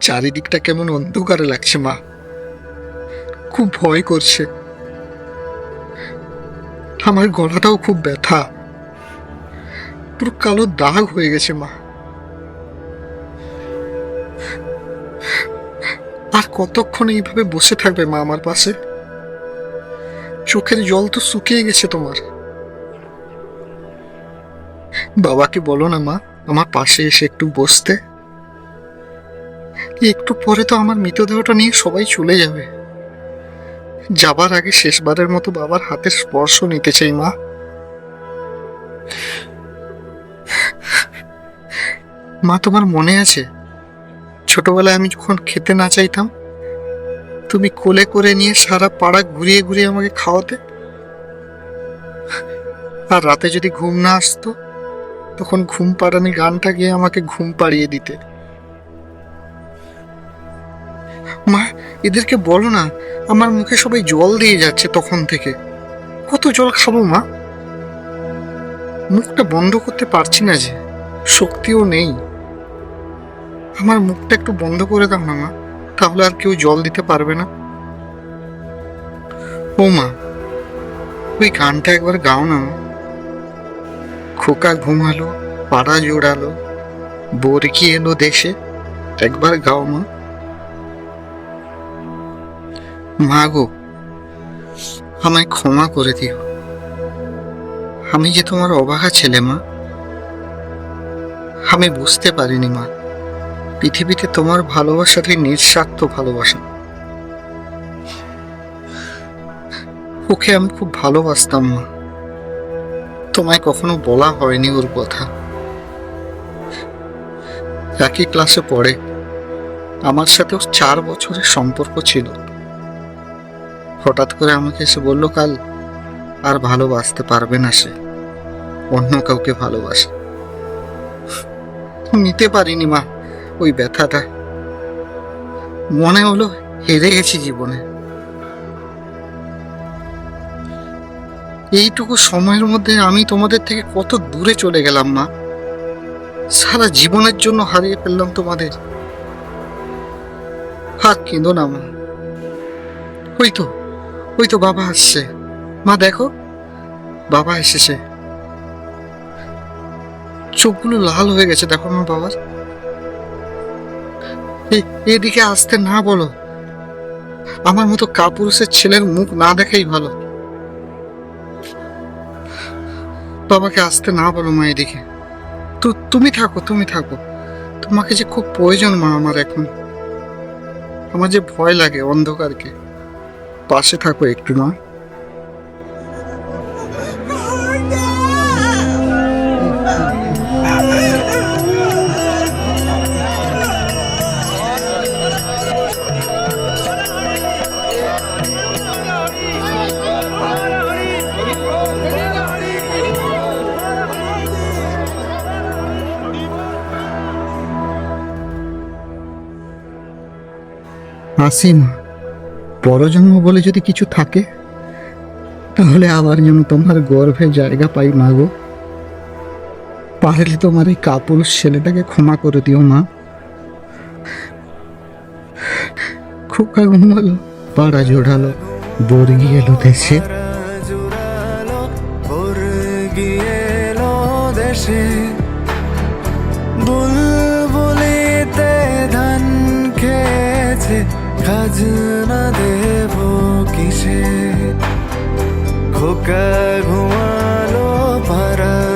চারিদিকটা কেমন অন্ধকারে লাগছে, মা। খুব ভয় করছে। আমার গলাটাও খুব ব্যথা। পুরো কালো দাগ হয়ে গেছে, মা। আর কতক্ষণ এইভাবে বসে থাকবে, মা, আমার পাশে? চোখের জল তো শুকিয়ে গেছে তোমার। বাবাকে বলো না, মা। আমার পাশে এসে একটু বসতে। একটু পরে তো আমার মৃতদেহটা নিয়ে সবাই চলে যাবে। যাবার আগে শেষবারের মতো বাবার হাতের স্পর্শ নিতে চাই, মা। মা, তোমার মনে আছে? ছোটবেলায় আমি যখন খেতে না চাইতাম, তুমি কোলে করে নিয়ে সারা পাড়া ঘুরিয়ে ঘুরিয়ে আমাকে খাওয়াতে? আর রাতে যদি ঘুম না আসতো তখন ঘুম পাড়ানি গানটা গিয়ে আমাকে ঘুম পাড়িয়ে দিতে। মা, এদেরকে বলো না, আমার মুখে সবাই জল দিয়ে যাচ্ছে তখন থেকে। কত জল খাব মা? মুখটা বন্ধ করতে পারছি না যে, শক্তিও নেই। আমার মুখটা একটু বন্ধ করে দাও না মা, তাহলে আর কেউ জল দিতে পারবে না। ও মা, ওই গানটা একবার গাও না মা। খোকা ঘুমালো, পাড়া জোড়ালো বর্গি এলো দেশে, একবার গাও মা। মা গো, আমায় ক্ষমা করে দিও। আমি যে তোমার অবাহা ছেলে মা, আমি বুঝতে পারিনি মা। পৃথিবীতে তোমার ভালোবাসাটাই নিঃস্বার্থ ভালোবাসা। ওকে আমি খুব ভালোবাসতাম মা। তোমায় কখনো বলা হয়নি ওর কথা। একই ক্লাসে পড়ে। আমার সাথেও চার বছরের সম্পর্ক ছিল। হঠাৎ করে আমাকে এসে বলল, কাল আর ভালোবাসতে পারবে না সে। অন্য কাউকে ভালোবাসে। নিতে পারিনি মা, ওই ব্যথাটা। মনে হলো হেরে গেছি জীবনে। এইটুকু সময়ের মধ্যে আমি তোমাদের থেকে কত দূরে চলে গেলাম, মা। সারা জীবনের জন্য হারিয়ে ফেললাম তোমাদের। আর কেঁদো না, মা। ওই তো ওই তো বাবা আসছে। মা, দেখো, বাবা এসেছে। চোখগুলো লাল হয়ে গেছে, দেখো মা বাবার। এদিকে আসতে না বলো। আমার মতো কাপুরুষের ছেলের মুখ না দেখাই ভালো। বাবাকে আসতে না বলো মা এদিকে তো তুমি থাকো তুমি থাকো। তোমাকে যে খুব প্রয়োজন মা আমার এখন। আমার যে ভয় লাগে অন্ধকারকে। পাশে থাকো একটু না আসি মা পরজন্ম বলে যদি কিছু থাকে, তাহলে আবার যেন তোমার গর্ভে জায়গা পাই মা গো। পারলে তোমার এই কাপুরুষ ছেলেটাকে ক্ষমা করে দিও মা। খোকা ঘুমালো পাড়া জোড়ালো, বর্গি এলো দেশে দেশে। বুলবুলিতে ধান খেয়েছে। খাজনা দেব কিসে? খোকা ঘুমালো পাড়া